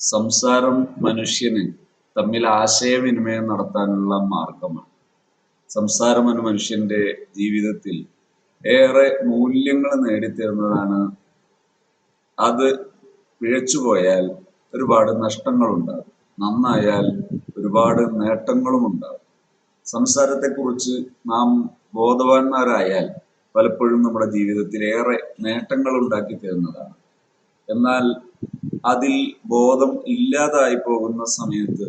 സംസാരം മനുഷ്യന് തമ്മിൽ ആശയവിനിമയം നടത്താനുള്ള മാർഗമാണ്. സംസാരം എന്ന മനുഷ്യന്റെ ജീവിതത്തിൽ ഏറെ മൂല്യങ്ങൾ നേടിത്തരുന്നതാണ്. അത് പിഴച്ചുപോയാൽ ഒരുപാട് നഷ്ടങ്ങളുണ്ടാകും നന്നായാൽ ഒരുപാട് നേട്ടങ്ങളും ഉണ്ടാകും. സംസാരത്തെക്കുറിച്ച് നാം ബോധവാന്മാരായാൽ പലപ്പോഴും നമ്മുടെ ജീവിതത്തിൽ ഏറെ നേട്ടങ്ങൾ ഉണ്ടാക്കി തരുന്നതാണ്. എന്നാൽ അതിൽ ബോധം ഇല്ലാതായി പോകുന്ന സമയത്ത്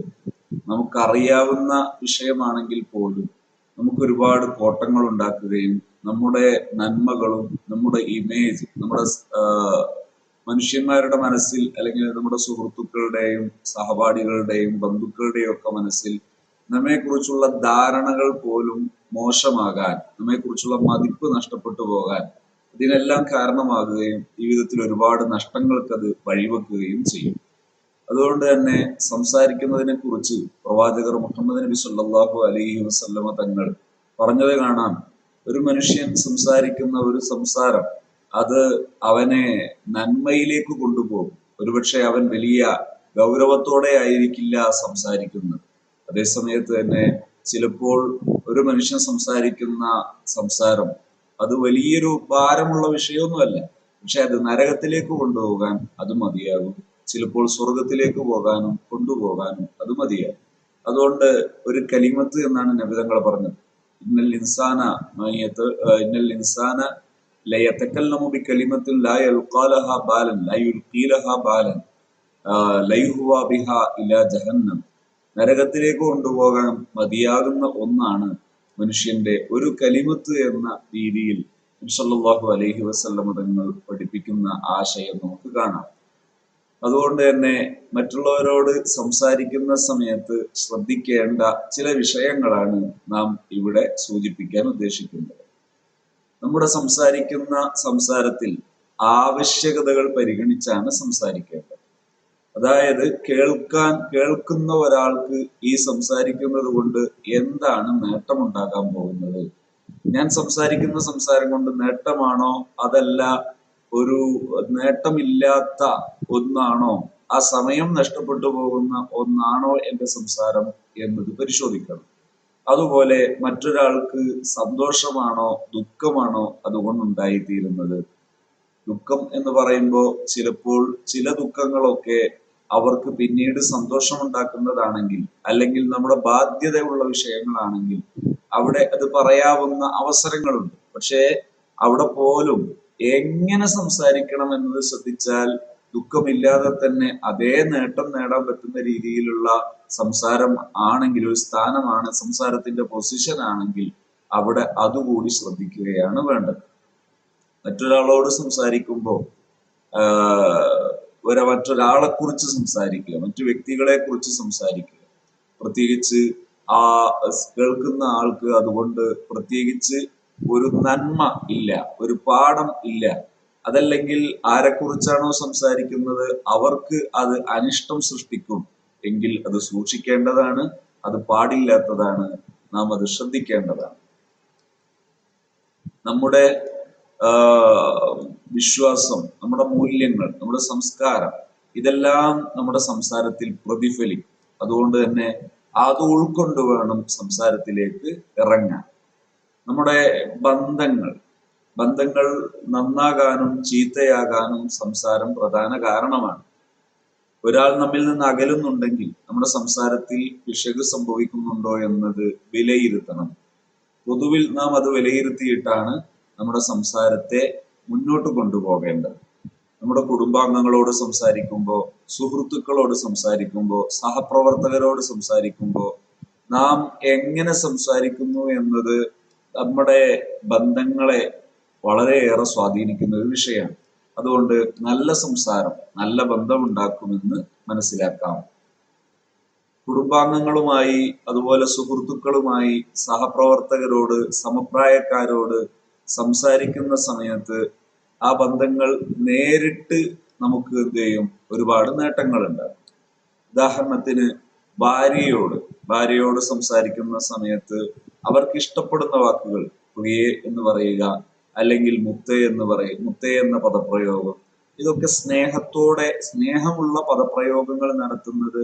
നമുക്കറിയാവുന്ന വിഷയമാണെങ്കിൽ പോലും നമുക്ക് ഒരുപാട് കോട്ടങ്ങൾ ഉണ്ടാക്കുകയും നമ്മുടെ നന്മകളും നമ്മുടെ ഇമേജ് നമ്മുടെ മനുഷ്യന്മാരുടെ മനസ്സിൽ അല്ലെങ്കിൽ നമ്മുടെ സുഹൃത്തുക്കളുടെയും സഹപാഠികളുടെയും ബന്ധുക്കളുടെയും ഒക്കെ മനസ്സിൽ നമ്മെക്കുറിച്ചുള്ള ധാരണകൾ പോലും മോശമാകാൻ നമ്മെക്കുറിച്ചുള്ള മതിപ്പ് നഷ്ടപ്പെട്ടു പോകാൻ ഇതിനെല്ലാം കാരണമാകുകയും ജീവിതത്തിൽ ഒരുപാട് നഷ്ടങ്ങൾക്ക് അത് വഴിവെക്കുകയും ചെയ്യും. അതുകൊണ്ട് തന്നെ സംസാരിക്കുന്നതിനെ കുറിച്ച് പ്രവാചകർ മുഹമ്മദ് നബി സല്ലല്ലാഹു അലൈഹി വസല്ലമ തങ്ങൾ പറഞ്ഞത് കാണാം. ഒരു മനുഷ്യൻ സംസാരിക്കുന്ന ഒരു സംസാരം അത് അവനെ നന്മയിലേക്ക് കൊണ്ടുപോകും. ഒരുപക്ഷെ അവൻ വലിയ ഗൗരവത്തോടെ ആയിരിക്കില്ല സംസാരിക്കുന്നത്. അതേസമയത്ത് തന്നെ ചിലപ്പോൾ ഒരു മനുഷ്യൻ സംസാരിക്കുന്ന സംസാരം അത് വലിയൊരു ഭാരമുള്ള വിഷയമൊന്നുമല്ല. പക്ഷെ അത് നരകത്തിലേക്ക് കൊണ്ടുപോകാൻ അത് മതിയാകും. ചിലപ്പോൾ സ്വർഗത്തിലേക്ക് പോകാനും കൊണ്ടുപോകാനും അത് മതിയാകും. അതുകൊണ്ട് ഒരു കലിമത്ത് എന്നാണ് നബിതങ്ങൾ പറഞ്ഞത്. ഇന്നൽ ഇൻസാന ഇന്നൽ ഇൻസാന ലയത്തക്കല്ലമു ബി കലിമത്തിൽ ലാ യൽഖാലഹ ബാലൻ ബാലൻ ലൈഹുവ ബിഹ ഇലാ ജഹന്നം. നരകത്തിലേക്ക് കൊണ്ടുപോകാൻ മതിയാകുന്ന ഒന്നാണ് മനുഷ്യന്റെ ഒരു കലിമത്ത് എന്ന രീതിയിൽ സല്ലല്ലാഹു അലഹി വസല്ലമ തങ്ങൾ പഠിപ്പിക്കുന്ന ആശയം നമുക്ക് കാണാം. അതുകൊണ്ട് തന്നെ മറ്റുള്ളവരോട് സംസാരിക്കുന്ന സമയത്ത് ശ്രദ്ധിക്കേണ്ട ചില വിഷയങ്ങളാണ് നാം ഇവിടെ സൂചിപ്പിക്കാൻ ഉദ്ദേശിക്കുന്നത്. നമ്മുടെ സംസാരിക്കുന്ന സംസാരത്തിൽ ആവശ്യകതകൾ പരിഗണിച്ചാണ് സംസാരിക്കേണ്ടത്. അതായത് കേൾക്കാൻ കേൾക്കുന്ന ഒരാൾക്ക് ഈ സംസാരിക്കുന്നത് കൊണ്ട് എന്താണ് നേട്ടമുണ്ടാകാൻ പോകുന്നത്? ഞാൻ സംസാരിക്കുന്ന സംസാരം കൊണ്ട് നേട്ടമാണോ? അതല്ല ഒരു നേട്ടമില്ലാത്ത ഒന്നാണോ? ആ സമയം നഷ്ടപ്പെട്ടു പോകുന്ന ഒന്നാണോ എന്റെ സംസാരം എന്നത് പരിശോധിക്കണം. അതുപോലെ മറ്റൊരാൾക്ക് സന്തോഷമാണോ ദുഃഖമാണോ അതുകൊണ്ടുണ്ടായിത്തീരുന്നത്? ദുഃഖം എന്ന് പറയുമ്പോൾ ചിലപ്പോൾ ചില ദുഃഖങ്ങളൊക്കെ അവർക്ക് പിന്നീട് സന്തോഷമുണ്ടാക്കുന്നതാണെങ്കിൽ അല്ലെങ്കിൽ നമ്മുടെ ബാധ്യതയുള്ള വിഷയങ്ങളാണെങ്കിൽ അവിടെ അത് പറയാവുന്ന അവസരങ്ങളുണ്ട്. പക്ഷേ അവിടെ പോലും എങ്ങനെ സംസാരിക്കണം എന്നത് ശ്രദ്ധിച്ചാൽ ദുഃഖമില്ലാതെ തന്നെ അതേ നേട്ടം നേടാൻ പറ്റുന്ന രീതിയിലുള്ള സംസാരം ആണെങ്കിൽ ഒരു സ്ഥാനമാണ് സംസാരത്തിന്റെ പൊസിഷൻ ആണെങ്കിൽ അവിടെ അതുകൂടി ശ്രദ്ധിക്കുകയാണ് വേണ്ടത്. മറ്റൊരാളോട് സംസാരിക്കുമ്പോൾ ഒരു മറ്റൊരാളെ കുറിച്ച് സംസാരിക്കുക മറ്റു വ്യക്തികളെ കുറിച്ച് സംസാരിക്കുക. പ്രത്യേകിച്ച് ആ കേൾക്കുന്ന ആൾക്ക് അതുകൊണ്ട് പ്രത്യേകിച്ച് ഒരു നന്മ ഇല്ല ഒരു പാഠം ഇല്ല. അതല്ലെങ്കിൽ ആരെക്കുറിച്ചാണോ സംസാരിക്കുന്നത് അവർക്ക് അത് അനിഷ്ടം സൃഷ്ടിക്കും. എങ്കിൽ അത് സൂക്ഷിക്കേണ്ടതാണ് അത് പാടില്ലാത്തതാണ് നാം അത് ശ്രദ്ധിക്കേണ്ടതാണ്. നമ്മുടെ വിശ്വാസം നമ്മുടെ മൂല്യങ്ങൾ നമ്മുടെ സംസ്കാരം ഇതെല്ലാം നമ്മുടെ സംസാരത്തിൽ പ്രതിഫലിക്കും. അതുകൊണ്ട് തന്നെ അത് ഉൾക്കൊണ്ട് വേണം സംസാരത്തിലേക്ക് ഇറങ്ങാൻ. നമ്മുടെ ബന്ധങ്ങൾ ബന്ധങ്ങൾ നന്നാകാനും ചീത്തയാകാനും സംസാരം പ്രധാന കാരണമാണ്. ഒരാൾ നമ്മിൽ നിന്ന് അകലുന്നുണ്ടെങ്കിൽ നമ്മുടെ സംസാരത്തിൽ പിശക് സംഭവിക്കുന്നുണ്ടോ എന്നത് വിലയിരുത്തണം. പൊതുവിൽ നാം അത് വിലയിരുത്തിയിട്ടാണ് നമ്മുടെ സംസാരത്തെ മുന്നോട്ട് കൊണ്ടുപോകേണ്ടത്. നമ്മുടെ കുടുംബാംഗങ്ങളോട് സംസാരിക്കുമ്പോൾ സുഹൃത്തുക്കളോട് സംസാരിക്കുമ്പോൾ സഹപ്രവർത്തകരോട് സംസാരിക്കുമ്പോൾ നാം എങ്ങനെ സംസാരിക്കുന്നു എന്നത് നമ്മുടെ ബന്ധങ്ങളെ വളരെയേറെ സ്വാധീനിക്കുന്ന ഒരു വിഷയമാണ്. അതുകൊണ്ട് നല്ല സംസാരം നല്ല ബന്ധമുണ്ടാക്കുമെന്ന് മനസ്സിലാക്കാം. കുടുംബാംഗങ്ങളുമായി അതുപോലെ സുഹൃത്തുക്കളുമായി സഹപ്രവർത്തകരോട് സമപ്രായക്കാരോട് സംസാരിക്കുന്ന സമയത്ത് ആ ബന്ധങ്ങൾ നേരിട്ട് നമുക്ക് എന്ത് ചെയ്യും? ഒരുപാട് നേട്ടങ്ങളുണ്ടാകും ഉദാഹരണത്തിന് ഭാര്യയോട് ഭാര്യയോട് സംസാരിക്കുന്ന സമയത്ത് അവർക്ക് ഇഷ്ടപ്പെടുന്ന വാക്കുകൾ പ്രിയെ എന്ന് പറയുക അല്ലെങ്കിൽ മുത്തേ എന്ന് പറയും മുത്തേ എന്ന പദപ്രയോഗം ഇതൊക്കെ സ്നേഹത്തോടെ സ്നേഹമുള്ള പദപ്രയോഗങ്ങൾ നടത്തുന്നത്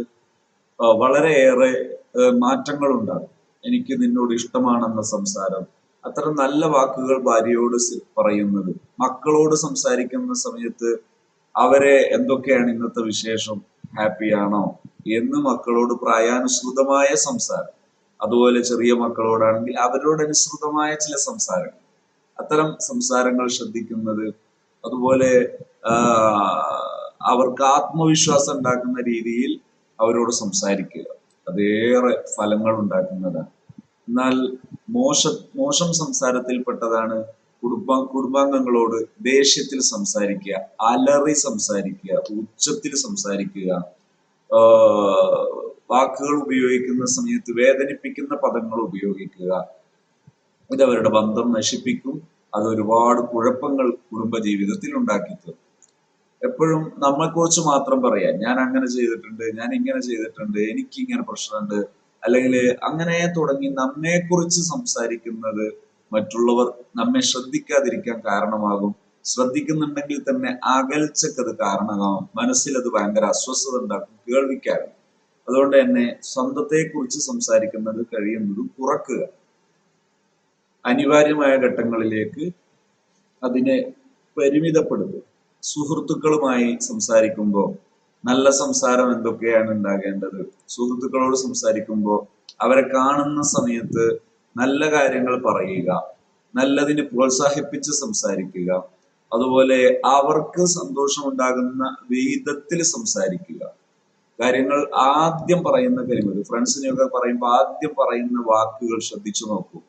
വളരെയേറെ മാറ്റങ്ങൾ ഉണ്ടാകും എനിക്ക് നിന്നോട് ഇഷ്ടമാണെന്ന സംസാരം അത്തരം നല്ല വാക്കുകൾ ഭാര്യയോട് പറയുന്നത്. മക്കളോട് സംസാരിക്കുന്ന സമയത്ത് അവരെ എന്തൊക്കെയാണ് ഇന്നത്തെ വിശേഷം? ഹാപ്പിയാണോ എന്ന് മക്കളോട് പ്രായാനുസൃതമായ സംസാരം. അതുപോലെ ചെറിയ മക്കളോടാണെങ്കിൽ അവരോടനുസൃതമായ ചില സംസാരങ്ങൾ. അത്തരം സംസാരങ്ങൾ ശ്രദ്ധിക്കുന്നത് അതുപോലെ അവർക്ക് ആത്മവിശ്വാസം ഉണ്ടാക്കുന്ന രീതിയിൽ അവരോട് സംസാരിക്കുക. അതേറെ ഫലങ്ങൾ ഉണ്ടാക്കുന്നതാണ്. എന്നാൽ മോശ മോശം സംസാരത്തിൽപ്പെട്ടതാണ് കുടുംബ കുടുംബാംഗങ്ങളോട് ദേഷ്യത്തിൽ സംസാരിക്കുക അലറി സംസാരിക്കുക ഉച്ചത്തിൽ സംസാരിക്കുക. വാക്കുകൾ ഉപയോഗിക്കുന്ന സമയത്ത് വേദനിപ്പിക്കുന്ന പദങ്ങൾ ഉപയോഗിക്കുക. ഇത് അവരുടെ ബന്ധം നശിപ്പിക്കും. അത് ഒരുപാട് കുഴപ്പങ്ങൾ കുടുംബ ജീവിതത്തിൽ എപ്പോഴും എപ്പോഴും നമ്മളെക്കുറിച്ച് മാത്രം പറയാം. ഞാൻ അങ്ങനെ ചെയ്തിട്ടുണ്ട് ഞാൻ ഇങ്ങനെ ചെയ്തിട്ടുണ്ട് എനിക്ക് ഇങ്ങനെ പ്രശ്നമുണ്ട്. അല്ലെങ്കിൽ അങ്ങനെ തുടങ്ങി നമ്മെക്കുറിച്ച് സംസാരിക്കുന്നത് മറ്റുള്ളവർ നമ്മെ ശ്രദ്ധിക്കാതിരിക്കാൻ കാരണമാകും. ശ്രദ്ധിക്കുന്നുണ്ടെങ്കിൽ തന്നെ അകൽച്ചക്കത് കാരണമാകും. മനസ്സിൽ അത് ഭയങ്കര അസ്വസ്ഥത ഉണ്ടാക്കും കേൾവിക്കാരും. അതുകൊണ്ട് തന്നെ സ്വന്തത്തെക്കുറിച്ച് സംസാരിക്കുന്നത് കഴിയുന്നതും കുറക്കുക. അനിവാര്യമായ ഘട്ടങ്ങളിലേക്ക് അതിനെ പരിമിതപ്പെടുത്തുക. സുഹൃത്തുക്കളുമായി സംസാരിക്കുമ്പോൾ നല്ല സംസാരം എന്തൊക്കെയാണ് ഉണ്ടാകേണ്ടത്? സുഹൃത്തുക്കളോട് സംസാരിക്കുമ്പോൾ അവരെ കാണുന്ന സമയത്ത് നല്ല കാര്യങ്ങൾ പറയുക നല്ലതിന് പ്രോത്സാഹിപ്പിച്ച് സംസാരിക്കുക അതുപോലെ അവർക്ക് സന്തോഷമുണ്ടാകുന്ന വിധത്തിൽ സംസാരിക്കുക. കാര്യങ്ങൾ ആദ്യം പറയുന്ന കരിമത് ഫ്രണ്ട്സിനെയൊക്കെ പറയുമ്പോൾ ആദ്യം പറയുന്ന വാക്കുകൾ ശ്രദ്ധിച്ചു നോക്കൂ.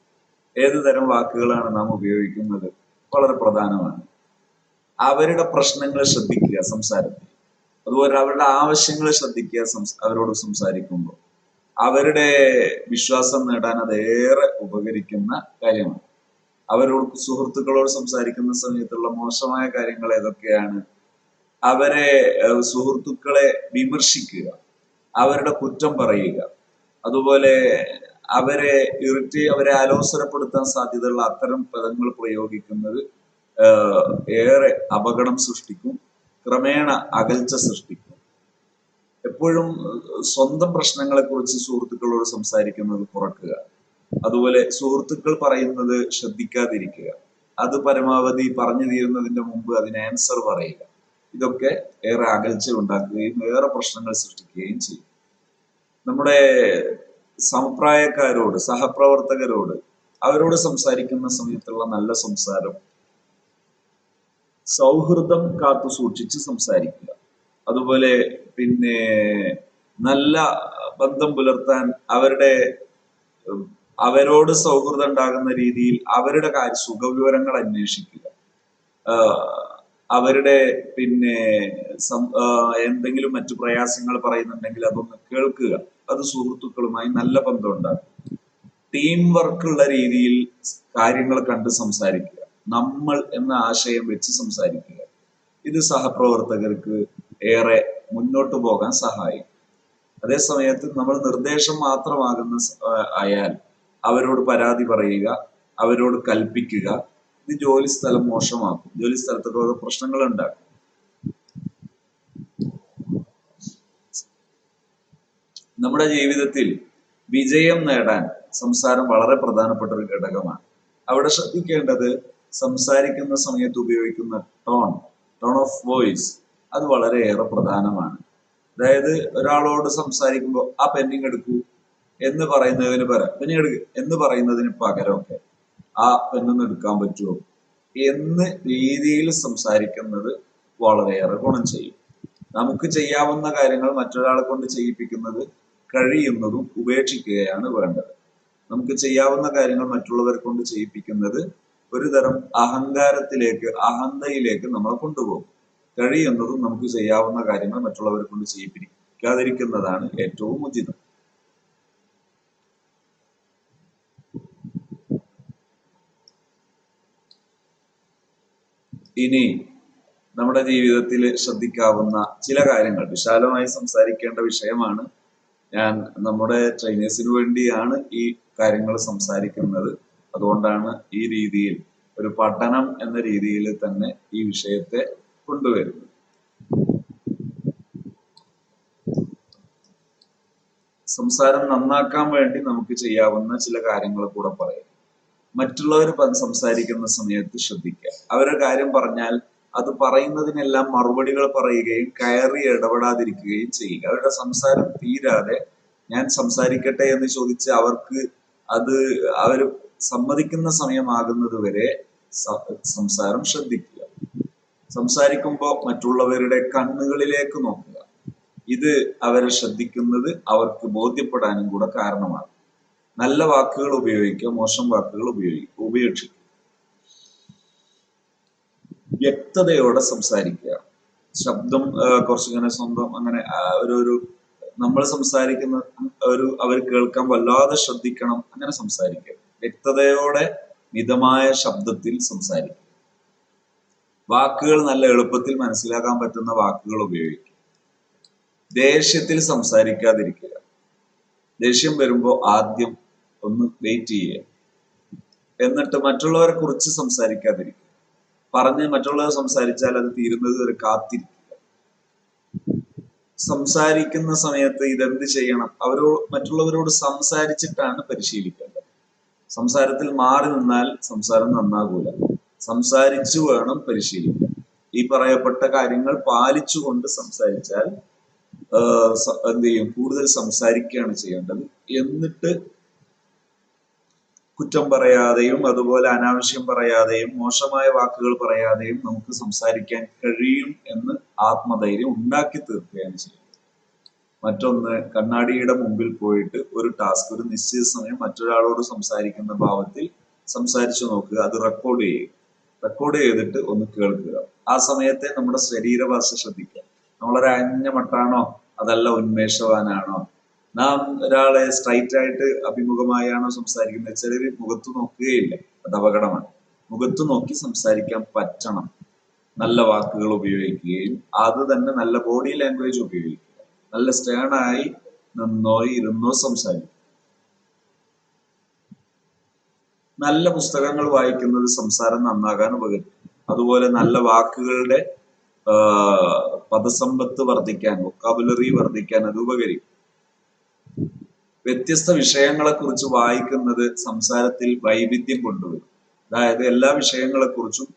ഏത് തരം വാക്കുകളാണ് നാം ഉപയോഗിക്കുന്നത്? വളരെ പ്രധാനമാണ്. അവരുടെ പ്രശ്നങ്ങൾ ശ്രദ്ധിക്കുക സംസാരത്തിൽ. അതുപോലെ അവരുടെ ആവശ്യങ്ങൾ ശ്രദ്ധിക്കുക അവരോട് സംസാരിക്കുമ്പോൾ. അവരുടെ വിശ്വാസം നേടാൻ അത് ഏറെ ഉപകരിക്കുന്ന കാര്യമാണ്. അവരോട് സുഹൃത്തുക്കളോട് സംസാരിക്കുന്ന സമയത്തുള്ള മോശമായ കാര്യങ്ങൾ ഏതൊക്കെയാണ്? അവരെ സുഹൃത്തുക്കളെ വിമർശിക്കുക അവരുടെ കുറ്റം പറയുക. അതുപോലെ അവരെ ഇറിറ്റി അവരെ അലോസരപ്പെടുത്താൻ സാധ്യതയുള്ള അത്തരം പദങ്ങൾ പ്രയോഗിക്കുന്നത് ഏറെ അപകടം സൃഷ്ടിക്കും. ക്രമേണ അകൽച്ച സൃഷ്ടിക്കും. എപ്പോഴും സ്വന്തം പ്രശ്നങ്ങളെ കുറിച്ച് സുഹൃത്തുക്കളോട് സംസാരിക്കുന്നത് കുറക്കുക. അതുപോലെ സുഹൃത്തുക്കൾ പറയുന്നത് ശ്രദ്ധിക്കാതിരിക്കുക. അത് പരമാവധി പറഞ്ഞു തീരുന്നതിന്റെ മുമ്പ് അതിന് ആൻസർ പറയുക. ഇതൊക്കെ ഏറെ അകൽച്ച ഉണ്ടാക്കുകയും ഏറെ പ്രശ്നങ്ങൾ സൃഷ്ടിക്കുകയും ചെയ്യും. നമ്മുടെ സമപ്രായക്കാരോട് സഹപ്രവർത്തകരോട് അവരോട് സംസാരിക്കുന്ന സമയത്തുള്ള നല്ല സംസാരം സൗഹൃദം കാത്തു സൂക്ഷിച്ച് സംസാരിക്കുക. അതുപോലെ പിന്നെ നല്ല ബന്ധം പുലർത്താൻ അവരുടെ അവരോട് സൗഹൃദം ഉണ്ടാകുന്ന രീതിയിൽ അവരുടെ കാര്യ സുഖവിവരങ്ങൾ അന്വേഷിക്കുക. അവരുടെ പിന്നെ എന്തെങ്കിലും മറ്റു പ്രയാസങ്ങൾ പറയുന്നുണ്ടെങ്കിൽ അതൊന്ന് കേൾക്കുക. അത് സുഹൃത്തുക്കളുമായി നല്ല ബന്ധം ഉണ്ടാകും ടീം വർക്ക് ഉള്ള രീതിയിൽ കാര്യങ്ങൾ കണ്ട് സംസാരിക്കുക. നമ്മൾ എന്ന ആശയം വെച്ച് സംസാരിക്കുക. ഇത് സഹപ്രവർത്തകർക്ക് ഏറെ മുന്നോട്ട് പോകാൻ സഹായിക്കും. അതേ സമയത്ത് നമ്മൾ നിർദ്ദേശം മാത്രമാകുന്ന ആയാൽ അവരോട് പരാതി പറയുക അവരോട് കൽപ്പിക്കുക. ഇത് ജോലി സ്ഥലം മോശമാക്കും. ജോലി സ്ഥലത്തൊക്കെ ഓരോ പ്രശ്നങ്ങൾ ഉണ്ടാക്കും. നമ്മുടെ ജീവിതത്തിൽ വിജയം നേടാൻ സംസാരം വളരെ പ്രധാനപ്പെട്ട ഒരു ഘടകമാണ്. അവിടെ ശ്രദ്ധിക്കേണ്ടത് സംസാരിക്കുന്ന സമയത്ത് ഉപയോഗിക്കുന്ന ടോൺ ടോൺ ഓഫ് വോയിസ് അത് വളരെയേറെ പ്രധാനമാണ്. അതായത് ഒരാളോട് സംസാരിക്കുമ്പോൾ ആ പെൻഡിങ് എടുക്കൂ എന്ന് പറയുന്നതിന് പകരം പെന്നിങ് എടുക്കുക എന്ന് പറയുന്നതിന് പകരമൊക്കെ ആ പെണ്ണൊന്ന് എടുക്കാൻ പറ്റുമോ എന്ന് രീതിയിൽ സംസാരിക്കുന്നത് വളരെയേറെ ഗുണം ചെയ്യും. നമുക്ക് ചെയ്യാവുന്ന കാര്യങ്ങൾ മറ്റൊരാളെ കൊണ്ട് ചെയ്യിപ്പിക്കുന്നത് കഴിയുന്നതും ഉപേക്ഷിക്കുകയാണ് വേണ്ടത്. നമുക്ക് ചെയ്യാവുന്ന കാര്യങ്ങൾ മറ്റുള്ളവരെ കൊണ്ട് ചെയ്യിപ്പിക്കുന്നത് ഒരു തരം അഹങ്കാരത്തിലേക്ക് അഹന്തയിലേക്ക് നമ്മളെ കൊണ്ടുപോകും. കഴിയുന്നതും നമുക്ക് ചെയ്യാവുന്ന കാര്യങ്ങൾ മറ്റുള്ളവരെ കൊണ്ട് ചെയ്യിപ്പിക്കാതിരിക്കുന്നതാണ് ഏറ്റവും ഉചിതം. ഇനി നമ്മുടെ ജീവിതത്തിൽ ശ്രദ്ധിക്കാവുന്ന ചില കാര്യങ്ങൾ. വിശാലമായി സംസാരിക്കേണ്ട വിഷയമാണ്. ഞാൻ നമ്മുടെ ട്രെയിനേഴ്സിന് വേണ്ടിയാണ് ഈ കാര്യങ്ങൾ സംസാരിക്കുന്നത്. അതുകൊണ്ടാണ് ഈ രീതിയിൽ ഒരു പഠനം എന്ന രീതിയിൽ തന്നെ ഈ വിഷയത്തെ കൊണ്ടുവരുന്നത്. സംസാരം നന്നാക്കാൻ വേണ്ടി നമുക്ക് ചെയ്യാവുന്ന ചില കാര്യങ്ങൾ കൂടെ പറയാം. മറ്റുള്ളവർ സംസാരിക്കുന്ന സമയത്ത് ശ്രദ്ധിക്കുക. അവരുടെ കാര്യം പറഞ്ഞാൽ അത് പറയുന്നതിനെല്ലാം മറുപടികൾ പറയുകയും കയറി ഇടപെടാതിരിക്കുകയും ചെയ്യുക. അവരുടെ സംസാരം തീരാതെ ഞാൻ സംസാരിക്കട്ടെ എന്ന് ചോദിച്ച് അവർക്ക് അത് അവർ സമ്മതിക്കുന്ന സമയമാകുന്നത് വരെ സംസാരം ശ്രദ്ധിക്കുക. സംസാരിക്കുമ്പോൾ മറ്റുള്ളവരുടെ കണ്ണുകളിലേക്ക് നോക്കുക. ഇത് അവരെ ശ്രദ്ധിക്കുന്നത് അവർക്ക് ബോധ്യപ്പെടാനും കൂടെ കാരണമാണ്. നല്ല വാക്കുകൾ ഉപയോഗിക്കുക മോശം വാക്കുകൾ ഉപയോഗിക്കുക ഉപേക്ഷിക്കുക. വ്യക്തതയോടെ സംസാരിക്കുക. ശബ്ദം കുറച്ചിങ്ങനെ സ്വന്തം അങ്ങനെ ഒരു ഒരു നമ്മൾ സംസാരിക്കുന്ന ഒരു അവർ കേൾക്കാൻ വല്ലാതെ ശ്രദ്ധിക്കണം അങ്ങനെ സംസാരിക്കുക. വ്യക്തതയോടെ മിതമായ ശബ്ദത്തിൽ സംസാരിക്കും വാക്കുകൾ നല്ല എളുപ്പത്തിൽ മനസ്സിലാക്കാൻ പറ്റുന്ന വാക്കുകൾ ഉപയോഗിക്കും ദേഷ്യത്തിൽ സംസാരിക്കാതിരിക്കുക. ദേഷ്യം വരുമ്പോൾ ആദ്യം ഒന്ന് വെയിറ്റ് ചെയ്യുക. എന്നിട്ട് മറ്റുള്ളവരെ കുറിച്ച് സംസാരിക്കാതിരിക്കുക. പറഞ്ഞ് മറ്റുള്ളവർ സംസാരിച്ചാൽ അത് തീരുന്നത് വരെ കാത്തിരിക്കുക. സംസാരിക്കുന്ന സമയത്ത് ഇതെന്ത് ചെയ്യണം? അവരോ മറ്റുള്ളവരോട് സംസാരിച്ചിട്ടാണ് പരിശീലിക്കേണ്ടത് സംസാരത്തിൽ മാറി നിന്നാൽ സംസാരം നന്നാകൂല. സംസാരിച്ചു വേണം പരിശീലിക്കാൻ. ഈ പറയപ്പെട്ട കാര്യങ്ങൾ പാലിച്ചുകൊണ്ട് സംസാരിച്ചാൽ എന്ത് ചെയ്യും? കൂടുതൽ സംസാരിക്കുകയാണ് ചെയ്യേണ്ടത്. എന്നിട്ട് കുറ്റം പറയാതെയും അതുപോലെ അനാവശ്യം പറയാതെയും മോശമായ വാക്കുകൾ പറയാതെയും നമുക്ക് സംസാരിക്കാൻ കഴിയും എന്ന് ആത്മധൈര്യം ഉണ്ടാക്കി തീർക്കുകയാണ് ചെയ്യുന്നത്. മറ്റൊന്ന് കണ്ണാടിയുടെ മുമ്പിൽ പോയിട്ട് ഒരു ടാസ്ക് ഒരു നിശ്ചിത സമയം മറ്റൊരാളോട് സംസാരിക്കുന്ന ഭാവത്തിൽ സംസാരിച്ചു നോക്കുക അത് റെക്കോർഡ് ചെയ്യുക. റെക്കോർഡ് ചെയ്തിട്ട് ഒന്ന് കേൾക്കുക. ആ സമയത്തെ നമ്മുടെ ശരീരഭാഷ ശ്രദ്ധിക്കുക. നമ്മളൊരു അഞ്ഞമട്ടാണോ അതല്ല ഉന്മേഷവാനാണോ? നാം ഒരാളെ സ്ട്രൈറ്റ് ആയിട്ട് അഭിമുഖമായാണോ സംസാരിക്കുന്നത്? ചിലര് മുഖത്ത് നോക്കുകയില്ല അത് അപകടമാണ്. മുഖത്ത് നോക്കി സംസാരിക്കാൻ പറ്റണം. നല്ല വാക്കുകൾ ഉപയോഗിക്കുകയും അത് തന്നെ നല്ല ബോഡി ലാംഗ്വേജ് ഉപയോഗിക്കുക. നല്ല സ്റ്റേണായി നന്നായി ഇരുന്നു സംസാരിക്കുക നല്ല പുസ്തകങ്ങൾ വായിക്കുന്നത് സംസാരം നന്നാകാൻ ഉപകരിക്കും. അതുപോലെ നല്ല വാക്കുകളുടെ പദസമ്പത്ത് വർദ്ധിക്കാൻ വൊക്കാബുലറി വർദ്ധിക്കാൻ അത് ഉപകരിക്കും. വ്യത്യസ്ത വിഷയങ്ങളെ കുറിച്ച് വായിക്കുന്നത് സംസാരത്തിൽ വൈവിധ്യം കൊണ്ടുവരും. അതായത് എല്ലാ വിഷയങ്ങളെ കുറിച്ചും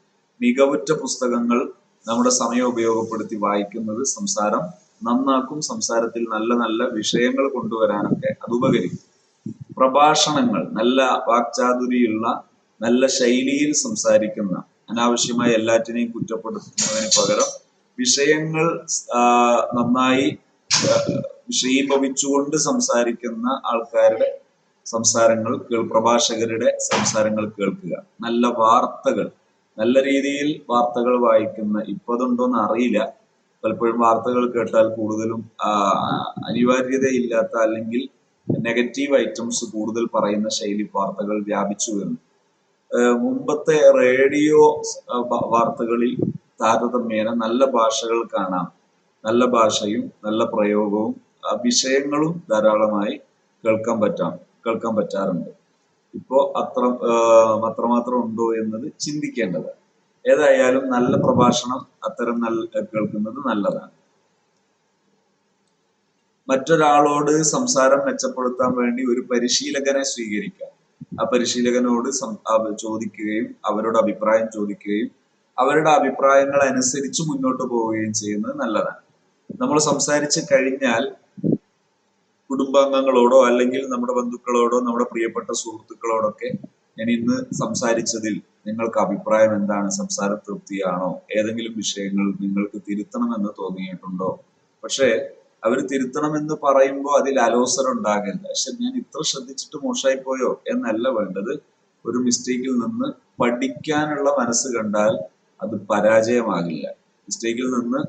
മികവുറ്റ പുസ്തകങ്ങൾ നമ്മുടെ സമയം ഉപയോഗപ്പെടുത്തി വായിക്കുന്നത് സംസാരം നന്നാക്കും സംസാരത്തിൽ നല്ല നല്ല വിഷയങ്ങൾ കൊണ്ടുവരാനൊക്കെ അത് ഉപകരിക്കും. പ്രഭാഷണങ്ങൾ നല്ല വാക്ചാതുരിയുള്ള നല്ല ശൈലിയിൽ സംസാരിക്കുന്ന അനാവശ്യമായ എല്ലാറ്റിനെയും കുറ്റപ്പെടുത്തുന്നതിന് പകരം വിഷയങ്ങൾ നന്നായി വിഷയീഭവിച്ചുകൊണ്ട് സംസാരിക്കുന്ന ആൾക്കാരുടെ സംസാരങ്ങൾ കേൾ പ്രഭാഷകരുടെ സംസാരങ്ങൾ കേൾക്കുക. നല്ല വാർത്തകൾ നല്ല രീതിയിൽ വാർത്തകൾ വായിക്കുന്ന ഇപ്പൊ അതുണ്ടോന്ന് അറിയില്ല. പലപ്പോഴും വാർത്തകൾ കേട്ടാൽ കൂടുതലും അനിവാര്യതയില്ലാത്ത അല്ലെങ്കിൽ നെഗറ്റീവ് ഐറ്റംസ് കൂടുതൽ പറയുന്ന ശൈലി വാർത്തകൾ വ്യാപിച്ചു വരുന്നു. മുമ്പത്തെ റേഡിയോ വാർത്തകളിൽ താരതമ്യേന നല്ല ഭാഷകൾ കാണാം. നല്ല ഭാഷയും നല്ല പ്രയോഗവും വിഷയങ്ങളും ധാരാളമായി കേൾക്കാൻ പറ്റാം കേൾക്കാൻ പറ്റാറുണ്ട്. ഇപ്പോ അത്ര അത്രമാത്രം ഉണ്ടോ എന്നത് ചിന്തിക്കേണ്ടതാണ്. ഏതായാലും നല്ല പ്രഭാഷണം അത്തരം നല്ല കേൾക്കുന്നത് നല്ലതാണ്. മറ്റൊരാളോട് സംസാരം മെച്ചപ്പെടുത്താൻ വേണ്ടി ഒരു പരിശീലകനെ സ്വീകരിക്കാം. ആ പരിശീലകനോട് ചോദിക്കുകയും അവരോട് അഭിപ്രായം ചോദിക്കുകയും അവരുടെ അഭിപ്രായങ്ങൾ അനുസരിച്ച് മുന്നോട്ട് പോവുകയും ചെയ്യുന്നത് നല്ലതാണ്. നമ്മൾ സംസാരിച്ച് കഴിഞ്ഞാൽ കുടുംബാംഗങ്ങളോടോ അല്ലെങ്കിൽ നമ്മുടെ ബന്ധുക്കളോടോ നമ്മുടെ പ്രിയപ്പെട്ട സുഹൃത്തുക്കളോടൊക്കെ ഞാൻ ഇന്ന് സംസാരിച്ചതിൽ നിങ്ങൾക്ക് അഭിപ്രായം എന്താണ്? സംസാര തൃപ്തിയാണോ? ഏതെങ്കിലും വിഷയങ്ങൾ നിങ്ങൾക്ക് തിരുത്തണമെന്ന് തോന്നിയിട്ടുണ്ടോ? പക്ഷേ അവർ തിരുത്തണമെന്ന് പറയുമ്പോൾ അതിൽ അലോസരം ഉണ്ടാകരുത്. പക്ഷെ ഞാൻ ഇത്ര ശ്രദ്ധിച്ചിട്ട് മോശമായി പോയോ എന്നല്ല വേണ്ടത്. ഒരു മിസ്റ്റേക്കിൽ നിന്ന് പഠിക്കാനുള്ള മനസ്സ് കണ്ടാൽ അത് പരാജയമാകില്ല. മിസ്റ്റേക്കിൽ നിന്ന്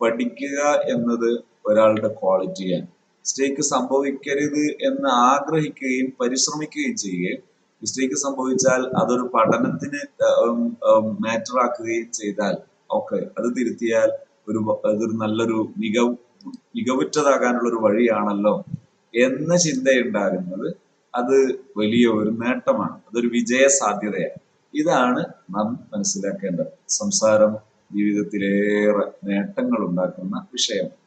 പഠിക്കുക എന്നത് ഒരാളുടെ ക്വാളിറ്റിയാണ്. മിസ്റ്റേക്ക് സംഭവിക്കരുത് എന്ന് ആഗ്രഹിക്കുകയും പരിശ്രമിക്കുകയും ചെയ്യുകയും മിസ്റ്റേക്ക് സംഭവിച്ചാൽ അതൊരു പഠനത്തിന് മാറ്റർ ആക്കുകയും ചെയ്താൽ ഓക്കെ അത് തിരുത്തിയാൽ ഒരു അതൊരു നല്ലൊരു മികവ് മികവുറ്റതാകാനുള്ള ഒരു വഴിയാണല്ലോ എന്ന ചിന്തയുണ്ടാകുന്നത്. അത് വലിയ ഒരു നേട്ടമാണ്. അതൊരു വിജയ സാധ്യതയാണ്. ഇതാണ് നാം മനസ്സിലാക്കേണ്ടത്. സംസാരം ജീവിതത്തിലേറെ നേട്ടങ്ങൾ ഉണ്ടാക്കുന്ന വിഷയം.